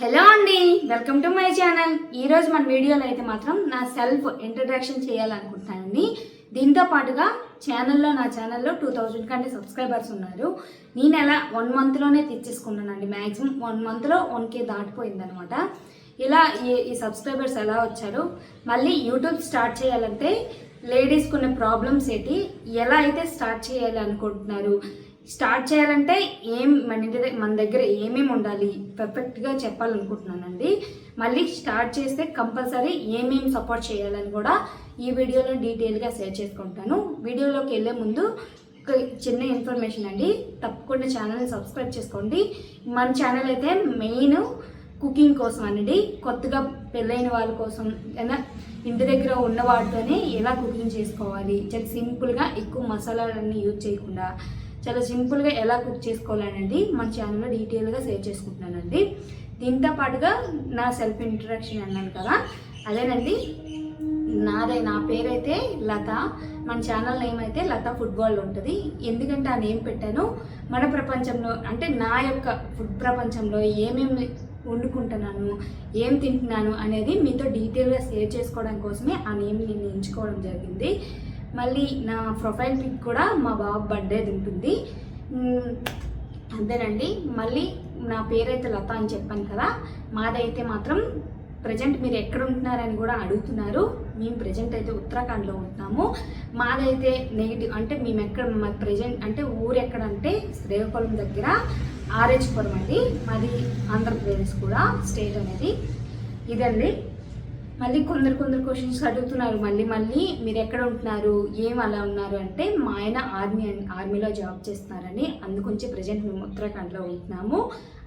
Hello అండి welcome to my channel. ఈరోజు మన వీడియోలో అయితే మాత్రం నా సెల్ఫ్ ఇంట్రడక్షన్ చేయాలనుకుంటున్నానండి. దీంతో పాటుగా ఛానల్లో నా ఛానల్లో టూ థౌజండ్ కంటే సబ్స్క్రైబర్స్ ఉన్నారు. నేను ఎలా వన్ మంత్లోనే తెచ్చేసుకున్నానండి మ్యాక్సిమం వన్ మంత్లో వన్కే దాటిపోయిందనమాట. ఇలా ఈ ఈ సబ్స్క్రైబర్స్ ఎలా వచ్చారు మళ్ళీ యూట్యూబ్ స్టార్ట్ చేయాలంటే లేడీస్కి ఉన్న ప్రాబ్లమ్స్ ఏంటి ఎలా అయితే స్టార్ట్ చేయాలి అనుకుంటున్నారు స్టార్ట్ చేయాలంటే ఏం మన ఇంటి దగ్గర మన దగ్గర ఏమేమి ఉండాలి? పర్ఫెక్ట్గా చెప్పాలనుకుంటున్నానండి. మళ్ళీ స్టార్ట్ చేస్తే కంపల్సరీ ఏమేమి సపోర్ట్ చేయాలని కూడా ఈ వీడియోలో డీటెయిల్గా షేర్ చేసుకుంటాను. వీడియోలోకి వెళ్ళే ముందు ఒక చిన్న ఇన్ఫర్మేషన్ అండి. తప్పకుండా ఛానల్ని సబ్స్క్రైబ్ చేసుకోండి. మన ఛానల్ అయితే మెయిన్ కుకింగ్ కోసం అనండి కొత్తగా పెళ్ళైన వాళ్ళ కోసం ఏదైనా ఇంటి దగ్గర ఉన్న వాటితోనే ఎలా కుకింగ్ చేసుకోవాలి? చాలా సింపుల్గా ఎక్కువ మసాలాలన్నీ యూజ్ చేయకుండా చాలా సింపుల్గా ఎలా కుక్ చేసుకోవాలనండి మన ఛానల్లో డీటెయిల్గా షేర్ చేసుకుంటున్నానండి. దీంతో పాటుగా నా సెల్ఫ్ ఇంట్రడక్షన్ అన్నాను కదా అదేనండి. నాదే నా పేరైతే లత. మన ఛానల్ నేమ్ అయితే లత ఫుట్బాల్ ఉంటుంది. ఎందుకంటే ఆ నేమ్ పెట్టాను. మన ప్రపంచంలో అంటే నా యొక్క ఫుడ్ ప్రపంచంలో ఏమేమి వండుకుంటున్నాను ఏం తింటున్నాను అనేది మీతో డీటెయిల్గా షేర్ చేసుకోవడం కోసమే ఆ నేమ్ నేను ఎంచుకోవడం జరిగింది. మళ్ళీ నా ప్రొఫైల్ పిక్ కూడా మా బాబు బర్త్డేది ఉంటుంది. అంతేనండి. మళ్ళీ నా పేరైతే లత అని చెప్పాను కదా మాదైతే మాత్రం ప్రజెంట్ మీరు ఎక్కడ ఉంటున్నారని కూడా అడుగుతున్నారు. మేము ప్రజెంట్ అయితే ఉత్తరాఖండ్లో ఉంటున్నాము. మాదైతే నెగిటివ్ అంటే మేము ఎక్కడ మా ప్రజెంట్ అంటే ఊరు ఎక్కడ అంటే శ్రీకాకుళం దగ్గర ఆర్హెచ్పురం అండి. మాది ఆంధ్రప్రదేశ్ కూడా స్టేట్ అనేది. ఇదండి. మళ్ళీ కొందరు కొందరు క్వశ్చన్స్ అడుగుతున్నారు. మళ్ళీ మళ్ళీ మీరు ఎక్కడ ఉంటున్నారు? ఏం అలా ఉన్నారు? అంటే మా ఆయన ఆర్మీ ఆర్మీలో జాబ్ చేస్తున్నారని అందుకొంచి ప్రజెంట్ మేము ఉత్తరాఖండ్లో ఉంటున్నాము.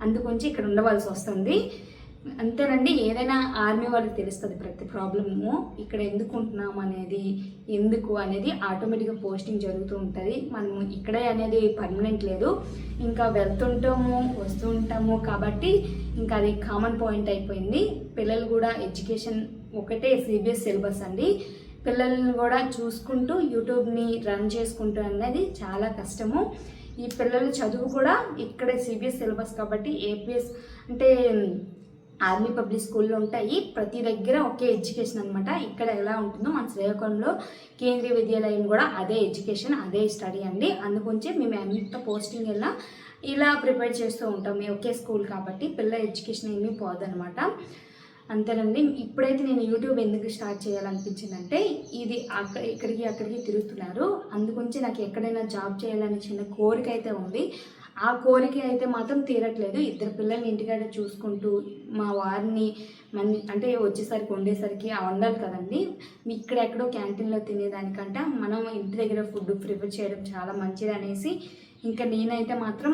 అందుకొంచి ఇక్కడ ఉండవలసి వస్తుంది. అంతేనండి ఏదైనా ఆర్మీ వాళ్ళకి తెలుస్తుంది ప్రతి ప్రాబ్లము. ఇక్కడ ఎందుకు ఉంటున్నాం అనేది ఎందుకు అనేది ఆటోమేటిక్గా పోస్టింగ్ జరుగుతూ ఉంటుంది. మనము ఇక్కడే అనేది పర్మనెంట్ లేదు. ఇంకా వెళ్తుంటాము వస్తూ ఉంటాము. కాబట్టి ఇంకా అది కామన్ పాయింట్ అయిపోయింది. పిల్లలు కూడా ఎడ్యుకేషన్ ఒకటే సిబిఎస్ సిలబస్ అండి. పిల్లల్ని కూడా చూసుకుంటూ యూట్యూబ్ని రన్ చేసుకుంటూ అనేది చాలా కష్టము. ఈ పిల్లల చదువు కూడా ఇక్కడే సిబిఎస్ సిలబస్ కాబట్టి ఏపీఎస్ అంటే ఆర్మీ పబ్లిక్ స్కూల్లో ఉంటాయి. ప్రతి దగ్గర ఒకే ఎడ్యుకేషన్ అనమాట ఇక్కడ ఎలా ఉంటుందో మన శ్రీకాకుళంలో కేంద్రీయ విద్యాలయం కూడా అదే ఎడ్యుకేషన్ అదే స్టడీ అండి. అందుకొంచే మేము ఎంత పోస్టింగ్ వెళ్ళినా ఇలా ప్రిపేర్ చేస్తూ ఉంటాం. మేము ఒకే స్కూల్ కాబట్టి పిల్లల ఎడ్యుకేషన్ ఏమీ పోదనమాట అంతేనండి ఇప్పుడైతే నేను యూట్యూబ్ ఎందుకు స్టార్ట్ చేయాలనిపించిందంటే ఇది అక్కడ ఇక్కడికి అక్కడికి తిరుగుతున్నారు. అందుగురించి నాకు ఎక్కడైనా జాబ్ చేయాలని చిన్న కోరిక అయితే ఉంది. ఆ కోరిక అయితే మాత్రం తీరట్లేదు. ఇద్దరు పిల్లల్ని ఇంటికాడ చూసుకుంటూ మా వారిని మన అంటే వచ్చేసరికి వండేసరికి ఆ వండాలి కదండి. ఇక్కడ ఎక్కడో క్యాంటీన్లో తినేదానికంటే మనం ఇంటి దగ్గర ఫుడ్ ప్రిపేర్ చేయడం చాలా మంచిది అనేసి ఇంకా నేనైతే మాత్రం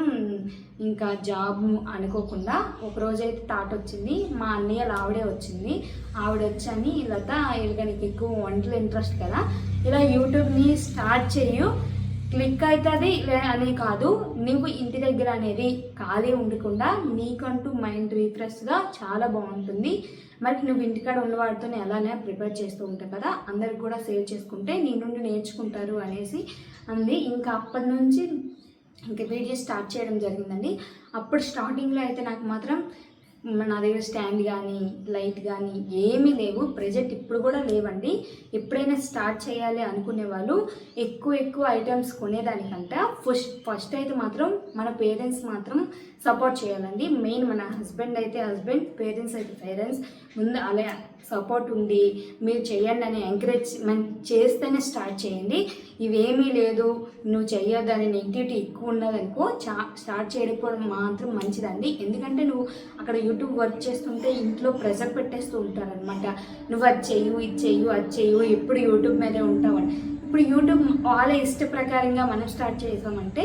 ఇంకా జాబ్ అనుకోకుండా ఒకరోజు అయితే థాట్ వచ్చింది. మా అన్నయ్య ఆవిడే వచ్చింది. ఆవిడ వచ్చని లత ఇలాగ నీకు ఎక్కువ వంటలు ఇంట్రెస్ట్ కదా ఇలా యూట్యూబ్ని స్టార్ట్ చేయు. క్లిక్ అవుతుంది అని కాదు. నువ్వు ఇంటి దగ్గర అనేది ఖాళీ ఉండకుండా నీకంటూ మైండ్ రీఫ్రెష్గా చాలా బాగుంటుంది. మరి నువ్వు ఇంటికాడ ఉన్నవాడితో అలానే ఎలానే ప్రిపేర్ చేస్తూ ఉంటావు కదా అందరికి కూడా సేవ్ చేసుకుంటే నీ నుండి నేర్చుకుంటారు అనేసి అంది. ఇంకా అప్పటి నుంచి ఇంకా వీడియో స్టార్ట్ చేయడం జరిగిందండి. అప్పుడు స్టార్టింగ్లో అయితే నాకు మాత్రం నా దగ్గర స్టాండ్ కానీ లైట్ కానీ ఏమీ లేవు. ప్రజెంట్ ఇప్పుడు కూడా లేవండి. ఎప్పుడైనా స్టార్ట్ చేయాలి అనుకునే వాళ్ళు ఎక్కువ ఎక్కువ ఐటమ్స్ కొనేదానికంట. ఫస్ట్ ఫస్ట్ అయితే మాత్రం మన పేరెంట్స్ మాత్రం సపోర్ట్ చేయాలండి. మెయిన్ మన హస్బెండ్ అయితే హస్బెండ్ పేరెంట్స్ అయితే పేరెంట్స్ ముందు అలా సపోర్ట్ ఉండి మీరు చేయండి అని ఎంకరేజ్మెంట్ చేస్తేనే స్టార్ట్ చేయండి. ఇవేమీ లేదు. నువ్వు చెయ్యొద్దు అనే నెగిటివిటీ ఎక్కువ ఉన్నదనుకో చా స్టార్ట్ చేయకపోవడం మాత్రం మంచిదండి. ఎందుకంటే నువ్వు అక్కడ యూట్యూబ్ వర్క్ చేస్తుంటే ఇంట్లో ప్రెషర్ పెట్టేస్తూ ఉంటారనమాట నువ్వు అది చెయ్యు ఇది చెయ్యు అది చెయ్యు ఎప్పుడు యూట్యూబ్ మీదే ఉంటావని ఇప్పుడు యూట్యూబ్ వాళ్ళ ఇష్ట ప్రకారంగా మనం స్టార్ట్ చేసామంటే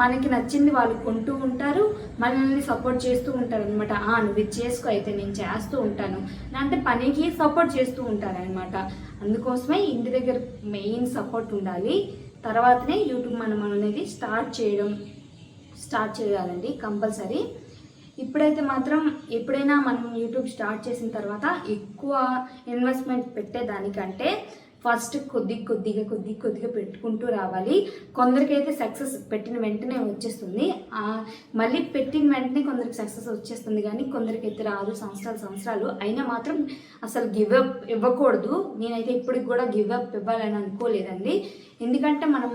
మనకి నచ్చింది వాళ్ళు కొంటూ ఉంటారు మనల్ని సపోర్ట్ చేస్తూ ఉంటారు అనమాట నువ్వు ఇది చేసుకో అయితే నేను చేస్తూ ఉంటాను. అంటే పనికి సపోర్ట్ చేస్తూ ఉంటారు అనమాట అందుకోసమే ఇంటి దగ్గర మెయిన్ సపోర్ట్ ఉండాలి. తర్వాతనే యూట్యూబ్ మనం అనేది స్టార్ట్ చేయడం స్టార్ట్ చేయాలండి కంపల్సరీ. ఇప్పుడైతే మాత్రం ఎప్పుడైనా మనం యూట్యూబ్ స్టార్ట్ చేసిన తర్వాత ఎక్కువ ఇన్వెస్ట్మెంట్ పెట్టేదానికంటే ఫస్ట్ కొద్ది కొద్దిగా కొద్ది కొద్దిగా పెట్టుకుంటూ రావాలి. కొందరికైతే సక్సెస్ పెట్టిన వెంటనే వచ్చేస్తుంది. మళ్ళీ పెట్టిన వెంటనే కొందరికి సక్సెస్ వచ్చేస్తుంది కానీ కొందరికైతే రాదు సంవత్సరాలు సంవత్సరాలు. అయినా మాత్రం అసలు గివ్ అప్ ఇవ్వకూడదు. నేనైతే ఇప్పటికి కూడా గివ్ అప్ ఇవ్వాలని అనుకోలేదండి. ఎందుకంటే మనం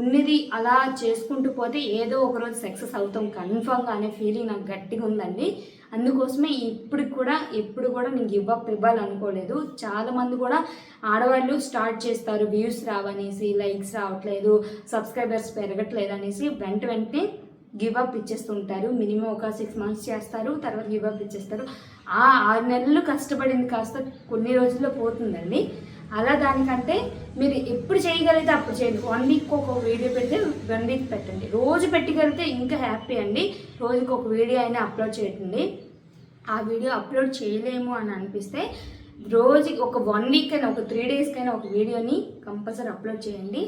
ఉన్నది అలా చేసుకుంటూ పోతే ఏదో ఒక రోజు సక్సెస్ అవుతాం కన్ఫామ్గా అనే ఫీలింగ్ నాకు గట్టిగా ఉందండి. అందుకోసమే ఇప్పుడు కూడా ఎప్పుడు కూడా నేను గివ్ అప్ ఇవ్వాలనుకోలేదు చాలామంది కూడా ఆడవాళ్ళు స్టార్ట్ చేస్తారు వ్యూస్ రావనేసి లైక్స్ రావట్లేదు సబ్స్క్రైబర్స్ పెరగట్లేదు అనేసి వెంట వెంటనే గివ్ అప్ ఇచ్చేస్తుంటారు. మినిమం ఒక సిక్స్ మంత్స్ చేస్తారు తర్వాత గివ్ అప్ ఇచ్చేస్తారు. ఆ ఆరు నెలలు కష్టపడింది కాస్త కొన్ని రోజుల్లో పోతుందండి. అలా దానికంటే మీరు ఎప్పుడు చేయగలిగితే అప్పుడు చేయండి. వన్ వీక్ ఒక వీడియో పెడితే వన్ వీక్ పెట్టండి. రోజు పెట్టగలిగితే ఇంకా హ్యాపీ అండి. రోజుకి ఒక వీడియో అయినా అప్లోడ్ చేయండి ఆ వీడియో అప్లోడ్ చేయలేము అని అనిపిస్తే రోజుకి ఒక వన్ వీక్ అయినా ఒక త్రీ డేస్కైనా ఒక వీడియోని కంపల్సరీ అప్లోడ్ చేయండి.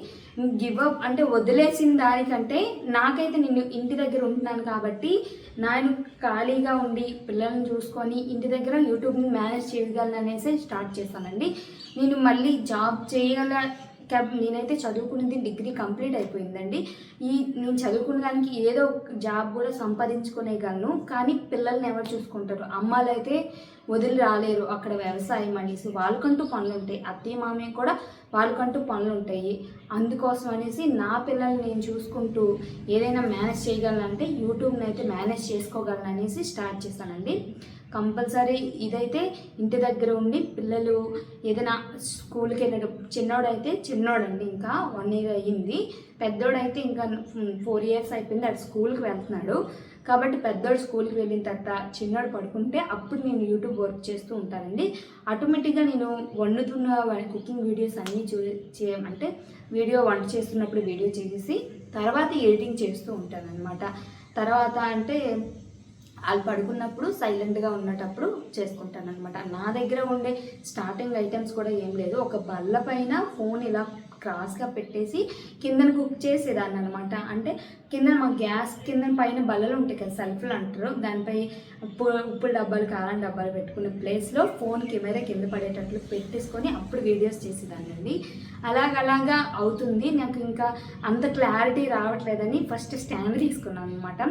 గివ్ అప్ అంటే వదిలేసిన దానికంటే నాకైతే నేను ఇంటి దగ్గర ఉంటున్నాను కాబట్టి నేను ఖాళీగా ఉండి పిల్లల్ని చూసుకొని ఇంటి దగ్గర యూట్యూబ్ని మేనేజ్ చేయగలను అనేసి స్టార్ట్ చేశానండి. నేను మళ్ళీ జాబ్ చేయగల నేనైతే చదువుకున్నది డిగ్రీ కంప్లీట్ అయిపోయిందండి. ఈ నేను చదువుకున్న దానికి ఏదో ఒక జాబ్ కూడా సంపాదించుకునేగలను కానీ పిల్లల్ని ఎవరు చూసుకుంటారు? అమ్మాలు అయితే వదిలి రాలేరు అక్కడ వ్యవసాయం అనేసి. వాళ్ళకంటూ పనులు ఉంటాయి అత్తయ్య మామయ్య కూడా వాళ్ళకంటూ పనులు ఉంటాయి అందుకోసం అనేసి నా పిల్లల్ని నేను చూసుకుంటూ ఏదైనా మేనేజ్ చేయగలనంటే యూట్యూబ్ని అయితే మేనేజ్ చేసుకోగలను అనేసి స్టార్ట్ చేశానండి. కంపల్సరీ ఇదైతే ఇంటి దగ్గర ఉండి పిల్లలు ఏదైనా స్కూల్కి వెళ్ళేటప్పుడు చిన్నోడైతే చిన్నోడండి ఇంకా వన్ ఇయర్ అయ్యింది. పెద్దోడైతే ఇంకా ఫోర్ ఇయర్స్ అయిపోయింది అటు స్కూల్కి వెళ్తున్నాడు. కాబట్టి పెద్దోడు స్కూల్కి వెళ్ళిన తర్వాత చిన్నోడు పడుకుంటే అప్పుడు నేను యూట్యూబ్ వర్క్ చేస్తూ ఉంటానండి. ఆటోమేటిక్గా నేను వండుతున్న కుకింగ్ వీడియోస్ అన్నీ చూ చేయమంటే వీడియో వంట చేస్తున్నప్పుడు వీడియో చేసేసి తర్వాత ఎడిటింగ్ చేస్తూ ఉంటాను అనమాట తర్వాత అంటే వాళ్ళు పడుకున్నప్పుడు సైలెంట్గా ఉన్నటప్పుడు చేసుకుంటాను అనమాట నా దగ్గర ఉండే స్టార్టింగ్ ఐటమ్స్ కూడా ఏం లేదు. ఒక బల్ల పైన ఫోన్ ఇలా క్రాస్గా పెట్టేసి కిందన కుక్ చేసేదాన్ని అనమాట అంటే కింద మా గ్యాస్ కింద పైన బల్లలు ఉంటాయి కదా సెల్ఫ్లు అంటారు. దానిపై ఉప్పు ఉప్పు డబ్బాలు కారం డబ్బాలు పెట్టుకునే ప్లేస్లో ఫోన్ కెమెరా కింద పడేటట్లు పెట్టేసుకొని అప్పుడు వీడియోస్ చేసేదాన్ని అండి. అలాగలాగా అవుతుంది. నాకు ఇంకా అంత క్లారిటీ రావట్లేదని ఫస్ట్ స్టాండ్ తీసుకున్నాను అనమాట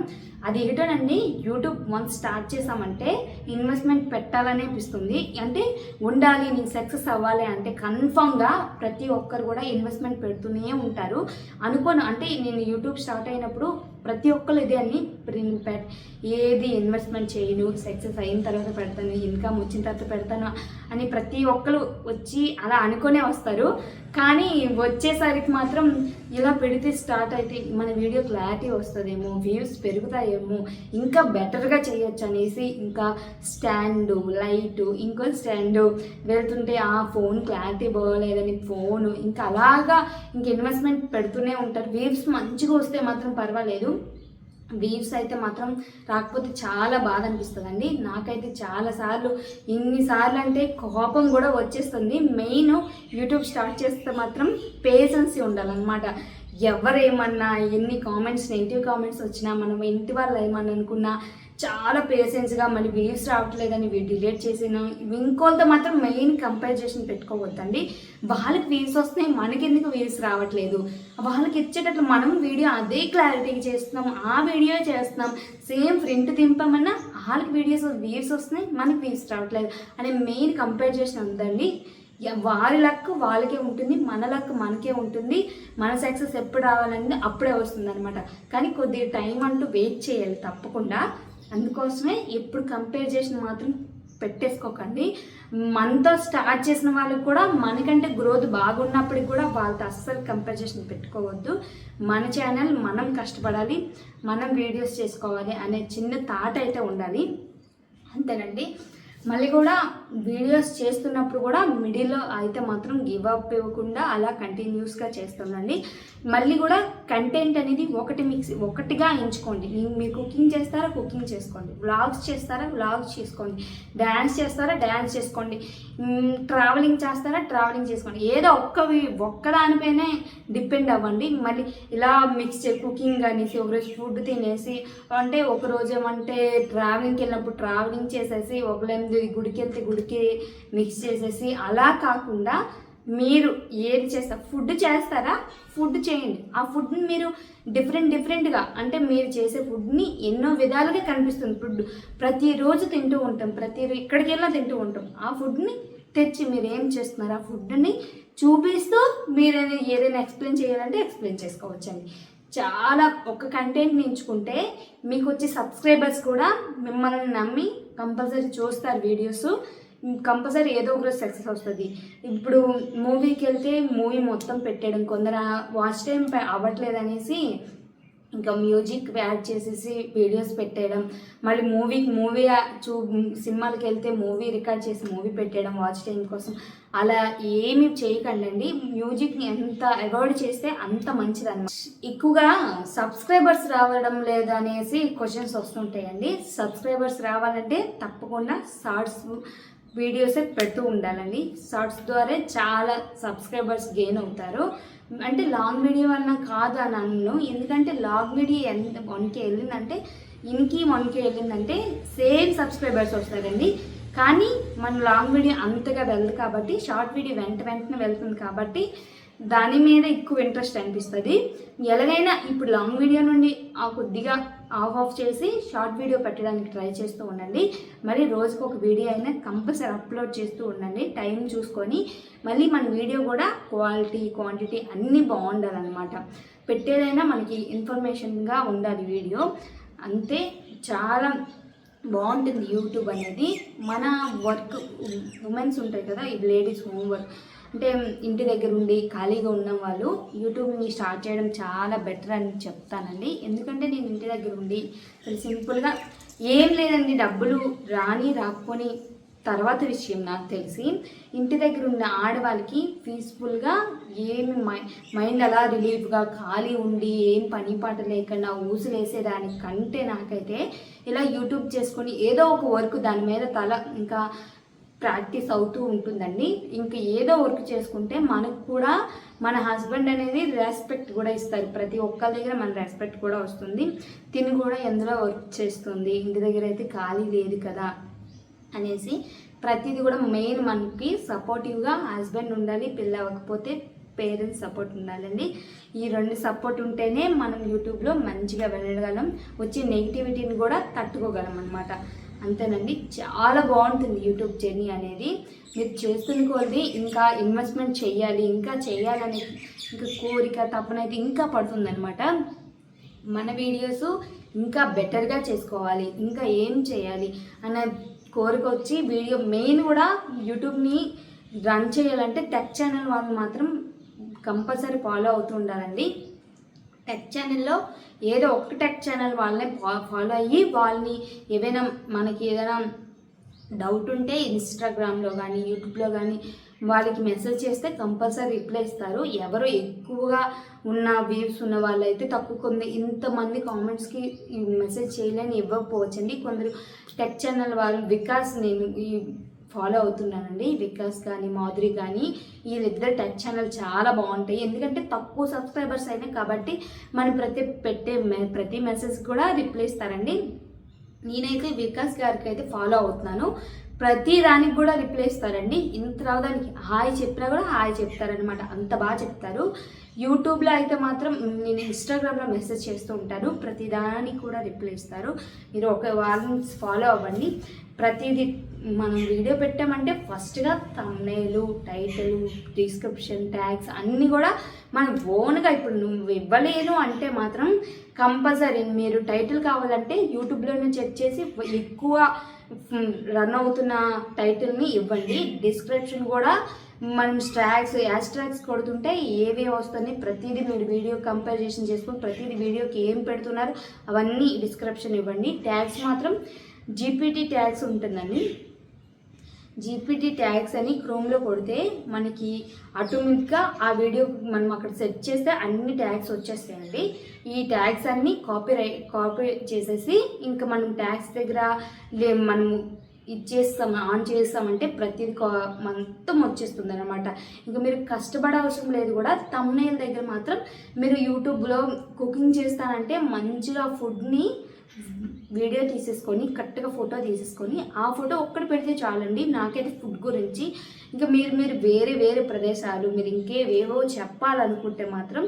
అది ఏంటోనండి యూట్యూబ్ వన్స్ స్టార్ట్ చేసామంటే ఇన్వెస్ట్మెంట్ పెట్టాలని అనిపిస్తుంది. అంటే ఉండాలి నేను సక్సెస్ అవ్వాలి అంటే కన్ఫామ్గా ప్రతి ఒక్కరు కూడా ఇన్వెస్ట్మెంట్ పెడుతూనే ఉంటారు. అనుకోను అంటే నేను యూట్యూబ్ స్టార్ట్ అయిన అయినప్పుడు ప్రతి ఒక్కరు ఇదే అని నేను పెట్ ఏది ఇన్వెస్ట్మెంట్ చేయను సక్సెస్ అయిన తర్వాత పెడతాను ఇన్కమ్ వచ్చిన తర్వాత పెడతాను అని ప్రతి ఒక్కరు వచ్చి అలా అనుకునే వస్తారు. కానీ వచ్చేసరికి మాత్రం ఇలా పెడితే స్టార్ట్ అయితే మన వీడియో క్లారిటీ వస్తుందేమో వ్యూస్ పెరుగుతాయేమో ఇంకా బెటర్గా చేయొచ్చు అనేసి ఇంకా స్టాండు లైటు ఇంకో స్టాండు వెళ్తుంటే ఆ ఫోన్ క్లారిటీ బాగోలేదని ఫోను ఇంకా అలాగా ఇంక ఇన్వెస్ట్మెంట్ పెడుతూనే ఉంటారు. వ్యూస్ మంచిగా వస్తే మాత్రం పర్వాలేదు. వీవ్స్ అయితే మాత్రం రాకపోతే చాలా బాధ అనిపిస్తుందండి నాకైతే చాలా సార్లు ఇన్నిసార్లు అంటే కోపం కూడా వచ్చేస్తుంది. మెయిన్ యూట్యూబ్ స్టార్ట్ చేస్తే మాత్రం పేషెన్సీ ఉండాలన్నమాట. ఎవరేమన్నా ఎన్ని కామెంట్స్ నెగిటివ్ కామెంట్స్ వచ్చినా మనం ఇంటి వాళ్ళు ఏమన్నా అనుకున్నా చాలా పేషెన్స్గా మళ్ళీ వేవ్స్ రావట్లేదని ఇవి డిలీట్ చేసిన ఇంకోళ్ళతో మాత్రం మెయిన్ కంపారిజేషన్ పెట్టుకోవద్దండి. వాళ్ళకి వేవ్స్ వస్తున్నాయి మనకెందుకు వేవ్స్ రావట్లేదు? వాళ్ళకి ఇచ్చేటట్లు మనం వీడియో అదే క్లారిటీకి చేస్తున్నాం ఆ వీడియో చేస్తున్నాం సేమ్ ప్రింట్ దింపమన్నా వాళ్ళకి వీడియోస్ వేవ్స్ వస్తున్నాయి మనకి వేవ్స్ రావట్లేదు. అనే మెయిన్ కంపారిజేషన్ ఉందండి. వారి లక్ వాళ్ళకే ఉంటుంది మన లక్ మనకే ఉంటుంది. మన సక్సెస్ ఎప్పుడు రావాలనేది అప్పుడే వస్తుంది అనమాట కానీ కొద్దిగా టైం అంటూ వెయిట్ చేయాలి తప్పకుండా. అందుకోసమే ఎప్పుడు కంపేర్ చేసిన మాత్రం పెట్టేసుకోకండి. మనతో స్టార్ట్ చేసిన వాళ్ళకి కూడా మనకంటే గ్రోత్ బాగున్నప్పటికి కూడా వాళ్ళతో అస్సలు కంపారిజేషన్ పెట్టుకోవద్దు. మన ఛానల్ మనం కష్టపడాలి మనం వీడియోస్ చేసుకోవాలి అనే చిన్న థాట్ అయితే ఉండాలి. అంతేనండి. మళ్ళీ కూడా వీడియోస్ చేస్తున్నప్పుడు కూడా మిడిల్లో అయితే మాత్రం గివ్ అప్ ఇవ్వకుండా అలా కంటిన్యూస్గా చేస్తుండండి మళ్ళీ కూడా కంటెంట్ అనేది ఒకటి మిక్స్ ఒకటిగా ఎంచుకోండి. మీరు కుకింగ్ చేస్తారా కుకింగ్ చేసుకోండి. వ్లాగ్స్ చేస్తారా వ్లాగ్స్ చేసుకోండి. డ్యాన్స్ చేస్తారా డ్యాన్స్ చేసుకోండి. ట్రావెలింగ్ చేస్తారా ట్రావెలింగ్ చేసుకోండి. ఏదో ఒక్క ఒక్కదానిపైనే ఒక్క దానిపైనే డిపెండ్ అవ్వండి. మళ్ళీ ఇలా మిక్స్ చే కుకింగ్ అనేసి ఒకరోజు ఫుడ్ తినేసి అంటే ఒకరోజు ఏమంటే ట్రావెలింగ్కి వెళ్ళినప్పుడు ట్రావెలింగ్ చేసేసి ఒకళ్ళెనిమిది గుడికి వెళ్తే ఉడికి మిక్స్ చేసేసి అలా కాకుండా మీరు ఏది చేస్తారు ఫుడ్ చేస్తారా? ఫుడ్ చేయండి. ఆ ఫుడ్ని మీరు డిఫరెంట్ డిఫరెంట్గా అంటే మీరు చేసే ఫుడ్ని ఎన్నో విధాలుగా కనిపిస్తుంది. ఫుడ్ ప్రతిరోజు తింటూ ఉంటాం ప్రతి ఇక్కడికి వెళ్ళినా తింటూ ఉంటాం. ఆ ఫుడ్ని తెచ్చి మీరు ఏం చేస్తున్నారు? ఆ ఫుడ్ని చూపిస్తూ మీరు ఏదైనా ఎక్స్ప్లెయిన్ చేయాలంటే ఎక్స్ప్లెయిన్ చేసుకోవచ్చండి. చాలా ఒక కంటెంట్ ఎంచుకుంటే మీకు వచ్చే సబ్స్క్రైబర్స్ కూడా మిమ్మల్ని నమ్మి కంపల్సరీ చూస్తారు వీడియోస్. కంపల్సరీ ఏదో ఒక రోజు సక్సెస్ వస్తుంది. ఇప్పుడు మూవీకి వెళ్తే మూవీ మొత్తం పెట్టేయడం కొందరు వాచ్ టైం అవ్వట్లేదు అనేసి ఇంకా మ్యూజిక్ యాడ్ చేసేసి వీడియోస్ పెట్టేయడం మళ్ళీ మూవీకి మూవీ చూ సినిమాలకి వెళ్తే మూవీ రికార్డ్ చేసి మూవీ పెట్టేయడం వాచ్ టైం కోసం. అలా ఏమి చేయకండి మ్యూజిక్ని ఎంత అవాయిడ్ చేస్తే అంత మంచిది ఎక్కువగా సబ్స్క్రైబర్స్ రావడం లేదనేసి అనేసి క్వశ్చన్స్ వస్తుంటాయండి. సబ్స్క్రైబర్స్ రావాలంటే తప్పకుండా షార్ట్స్ వీడియోసే పెడుతూ ఉండాలండి. షార్ట్స్ ద్వారా చాలా సబ్స్క్రైబర్స్ గెయిన్ అవుతారు. అంటే లాంగ్ వీడియో వలన కాదు అని అన్ను. ఎందుకంటే లాంగ్ వీడియో ఎంత వన్కి వెళ్ళిందంటే ఇన్కి వన్కి వెళ్ళిందంటే సేమ్ సబ్స్క్రైబర్స్ వస్తారండి. కానీ మన లాంగ్ వీడియో అంతగా వెళ్ళదు కాబట్టి షార్ట్ వీడియో వెంట వెంటనే వెళ్తుంది కాబట్టి దాని మీద ఎక్కువ ఇంట్రెస్ట్ అనిపిస్తుంది. ఎలాగైనా ఇప్పుడు లాంగ్ వీడియో నుండి ఆ కొద్దిగా ఆఫ్ ఆఫ్ చేసి షార్ట్ వీడియో పెట్టడానికి ట్రై చేస్తూ ఉండండి. మరి రోజుకు ఒక వీడియో అయినా కంపల్సరీ అప్లోడ్ చేస్తూ ఉండండి. టైం చూసుకొని మళ్ళీ మన వీడియో కూడా క్వాలిటీ క్వాంటిటీ అన్నీ బాగుండాలన్నమాట. పెట్టేదైనా మనకి ఇన్ఫర్మేషన్గా ఉండాలి వీడియో. అంతే చాలా బాగుంటుంది యూట్యూబ్ అనేది. మన వర్క్ ఉమెన్స్ ఉంటాయి కదా ఈ లేడీస్ హోమ్ వర్క్ అంటే ఇంటి దగ్గర ఉండి ఖాళీగా ఉన్న వాళ్ళు యూట్యూబ్ని స్టార్ట్ చేయడం చాలా బెటర్ అని చెప్తానండి. ఎందుకంటే నేను ఇంటి దగ్గర ఉండి సింపుల్గా ఏం లేదండి డబ్బులు రాని రాకపోని తర్వాత విషయం నాకు తెలిసి ఇంటి దగ్గర ఉన్న ఆడవాళ్ళకి పీస్ఫుల్గా ఏమి మై మైండ్ అలా రిలీఫ్గా ఖాళీ ఉండి ఏం పని పాట లేకుండా ఊసులేసేదానికంటే నాకైతే ఇలా యూట్యూబ్ చేసుకొని ఏదో ఒక వర్క్ దాని మీద తల ఇంకా ప్రాక్టీస్ అవుతూ ఉంటుందండి. ఇంకా ఏదో వర్క్ చేసుకుంటే మనకు కూడా మన హస్బెండ్ అనేది రెస్పెక్ట్ కూడా ఇస్తారు. ప్రతి ఒక్కరి దగ్గర మన రెస్పెక్ట్ కూడా వస్తుంది. తిని కూడా ఎందులో వర్క్ చేస్తుంది? ఇంటి దగ్గర అయితే ఖాళీ లేదు కదా? అనేసి ప్రతిదీ కూడా మెయిన్ మనకి సపోర్టివ్గా హస్బెండ్ ఉండాలి పిల్ల అవ్వకపోతే పేరెంట్స్ సపోర్ట్ ఉండాలండి. ఈ రెండు సపోర్ట్ ఉంటేనే మనం యూట్యూబ్లో మంచిగా వెళ్ళగలం. వచ్చే నెగిటివిటీని కూడా తట్టుకోగలం అనమాట అంతేనండి. చాలా బాగుంటుంది యూట్యూబ్ జర్నీ అనేది. మీరు చేస్తున్న కొద్ది ఇంకా ఇన్వెస్ట్మెంట్ చేయాలి ఇంకా చేయాలని ఇంకా కోరిక తప్పనైతే ఇంకా పడుతుందనమాట మన వీడియోస్ ఇంకా బెటర్గా చేసుకోవాలి ఇంకా ఏం చేయాలి అన్న కోరిక వచ్చి వీడియో మెయిన్ కూడా యూట్యూబ్ని రన్ చేయాలంటే టెక్ ఛానల్ వాళ్ళు మాత్రం కంపల్సరీ ఫాలో అవుతూ ఉండాలండి. టెక్ ఛానల్లో ఏదో ఒక టెక్ ఛానల్ వాళ్ళని ఫాలో అయ్యి వాళ్ళని ఏవైనా మనకి ఏదైనా డౌట్ ఉంటే ఇన్స్టాగ్రామ్లో కానీ యూట్యూబ్లో కానీ వాళ్ళకి మెసేజ్ చేస్తే కంపల్సరీ రిప్లై ఇస్తారు. ఎవరు ఎక్కువగా ఉన్న వ్యూస్ ఉన్న వాళ్ళైతే తక్కువ కొంది ఇంతమంది కామెంట్స్కి మెసేజ్ చేయలేని ఇవ్వకపోవచ్చండి. కొందరు టెక్ ఛానల్ వాళ్ళు వికాస్ నేను ఈ ఫాలో అవుతున్నానండి. వికాస్ కానీ మాధురి కానీ వీళ్ళిద్దరు టచ్ ఛానల్ చాలా బాగుంటాయి. ఎందుకంటే తక్కువ సబ్స్క్రైబర్స్ అయినాయి కాబట్టి మనం ప్రతి పెట్టే ప్రతి మెసేజ్ కూడా రిప్లై ఇస్తారండి. నేనైతే వికాస్ గారికి అయితే ఫాలో అవుతున్నాను. ప్రతి దానికి కూడా రిప్లై ఇస్తారండి. ఇంత రావడానికి హాయ్ చెప్పినా కూడా హాయ్ చెప్తారనమాట అంత బాగా చెప్తారు. యూట్యూబ్లో అయితే మాత్రం నేను ఇన్స్టాగ్రామ్లో మెసేజ్ చేస్తూ ఉంటాను. ప్రతి దానికి కూడా రిప్లై ఇస్తారు. మీరు ఒక వాళ్ళని ఫాలో అవ్వండి. ప్రతిదీ మనం వీడియో పెట్టామంటే ఫస్ట్గా తమ్నేలు టైటిల్ డిస్క్రిప్షన్ ట్యాగ్స్ అన్నీ కూడా మనం ఓన్గా ఇప్పుడు నువ్వు ఇవ్వలేను అంటే మాత్రం కంపల్సరీ మీరు టైటిల్ కావాలంటే యూట్యూబ్లోనే చెక్ చేసి ఎక్కువ రన్ అవుతున్న టైటిల్ని ఇవ్వండి. డిస్క్రిప్షన్ కూడా మనం స్ట్రాక్స్ యాజ్ ట్రాక్స్ కొడుతుంటే ఏవే వస్తున్నాయి ప్రతిదీ మీరు వీడియో కంపారిజేషన్ చేసుకుని ప్రతిదీ వీడియోకి ఏం పెడుతున్నారు అవన్నీ డిస్క్రిప్షన్ ఇవ్వండి. ట్యాగ్స్ మాత్రం జీపీటీ ట్యాగ్స్ ఉంటుందండి. జీపీటీ ట్యాగ్స్ అని క్రోమ్లో కొడితే మనకి ఆటోమేటిక్గా ఆ వీడియో మనం అక్కడ సెట్ చేస్తే అన్ని ట్యాగ్స్ వచ్చేస్తాయండి. ఈ ట్యాగ్స్ అన్ని కాపీ రై కాపీ చేసేసి ఇంకా మనం ట్యాగ్స్ దగ్గర లే మనం ఇచ్చేస్తాం ఆన్ చేస్తామంటే ప్రతిది మొత్తం వచ్చేస్తుంది అనమాట ఇంకా మీరు కష్టపడే అవసరం లేదు కూడా తమ్నైల్ దగ్గర మాత్రం మీరు యూట్యూబ్లో కుకింగ్ చేస్తానంటే మంచిగా ఫుడ్ని వీడియో తీసేసుకొని కరెక్ట్గా ఫోటో తీసేసుకొని ఆ ఫోటో ఒక్కటి పెడితే చాలండి. నాకైతే ఫుడ్ గురించి ఇంకా మీరు మీరు వేరే వేరే ప్రదేశాలు మీరు ఇంకేవేవో చెప్పాలనుకుంటే మాత్రం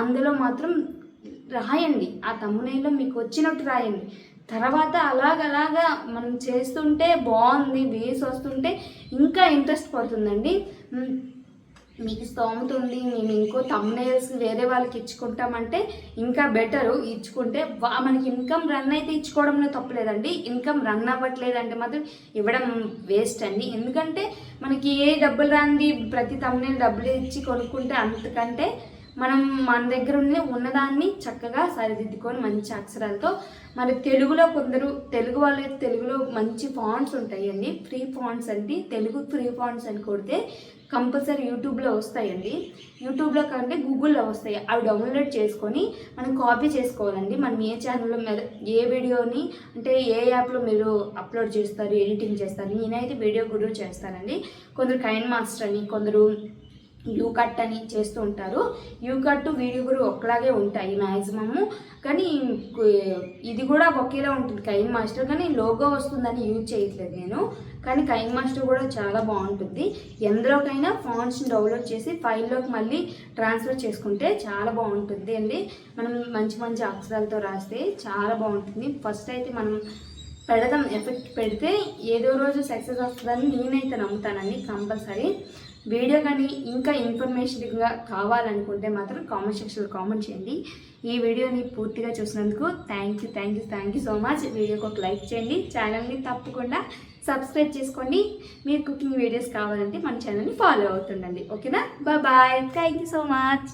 అందులో మాత్రం రాయండి. ఆ తమ్మునేలో మీకు వచ్చినట్టు రాయండి. తర్వాత అలాగలాగా మనం చేస్తుంటే బాగుంది వేసి వస్తుంటే ఇంకా ఇంట్రెస్ట్ పడుతుందండి. మీకు స్తోమత ఉంది మేము ఇంకో తమ్నేల్స్ వేరే వాళ్ళకి ఇచ్చుకుంటామంటే ఇంకా బెటరు ఇచ్చుకుంటే వా- మనకి ఇన్కమ్ రన్ అయితే ఇచ్చుకోవడంలో తప్పలేదండి. ఇన్కమ్ రన్ అవ్వట్లేదంటే మాత్రం ఇవ్వడం వేస్ట్ అండి. ఎందుకంటే మనకి ఏ డబ్బులు రాంది ప్రతి తమ్నేల్ డబ్బులు ఇచ్చి కొనుక్కుంటే అంతకంటే మనం మన దగ్గర ఉన్న ఉన్నదాన్ని చక్కగా సరిదిద్దుకొని మంచి అక్షరాలతో మరి తెలుగులో కొందరు తెలుగు వాళ్ళైతే తెలుగులో మంచి ఫాంట్స్ ఉంటాయండి. ఫ్రీ ఫాంట్స్ అండి. తెలుగు ఫ్రీ ఫాంట్స్ అని కొడితే కంపల్సరీ యూట్యూబ్లో వస్తాయండి. యూట్యూబ్లో కంటే గూగుల్లో వస్తాయి. అవి డౌన్లోడ్ చేసుకొని మనం కాపీ చేసుకోవాలండి. మనం ఏ ఛానల్లో మీద ఏ వీడియోని అంటే ఏ యాప్లో మీరు అప్లోడ్ చేస్తారు ఎడిటింగ్ చేస్తారు నేనైతే వీడియో గురు చేస్తానండి. కొందరు కైన్ మాస్టర్ అని కొందరు యూ కట్ అని చేస్తూ ఉంటారు. యూ కట్ వీడియో ఒకలాగే ఉంటాయి మ్యాక్సిమము కానీ ఇది కూడా ఒకేలా ఉంటుంది. కైమ్ మాస్టర్ కానీ లోగో వస్తుందని యూజ్ చేయట్లేదు నేను. కానీ కైమ్ మాస్టర్ కూడా చాలా బాగుంటుంది. ఎందులోకైనా ఫాంట్స్ని డౌన్లోడ్ చేసి ఫైల్లోకి మళ్ళీ ట్రాన్స్ఫర్ చేసుకుంటే చాలా బాగుంటుంది అండి. మనం మంచి మంచి అక్షరాలతో రాస్తే చాలా బాగుంటుంది. ఫస్ట్ అయితే మనం పెడదాం ఎఫెక్ట్ పెడితే ఏదో రోజు సక్సెస్ వస్తుందని నేనైతే నమ్ముతానండి కంపల్సరీ. వీడియో కానీ ఇంకా ఇన్ఫర్మేషన్గా కావాలనుకుంటే మాత్రం కామెంట్ సెక్షన్లో కామెంట్ చేయండి. ఈ వీడియోని పూర్తిగా చూసినందుకు thank you thank you thank you so much. వీడియోకి ఒక లైక్ చేయండి ఛానల్ని తప్పకుండా సబ్స్క్రైబ్ చేసుకోండి మీరు కుకింగ్ వీడియోస్ కావాలంటే మన ఛానల్ని ఫాలో అవుతుండండి. ఓకేనా? Bye thank you so much.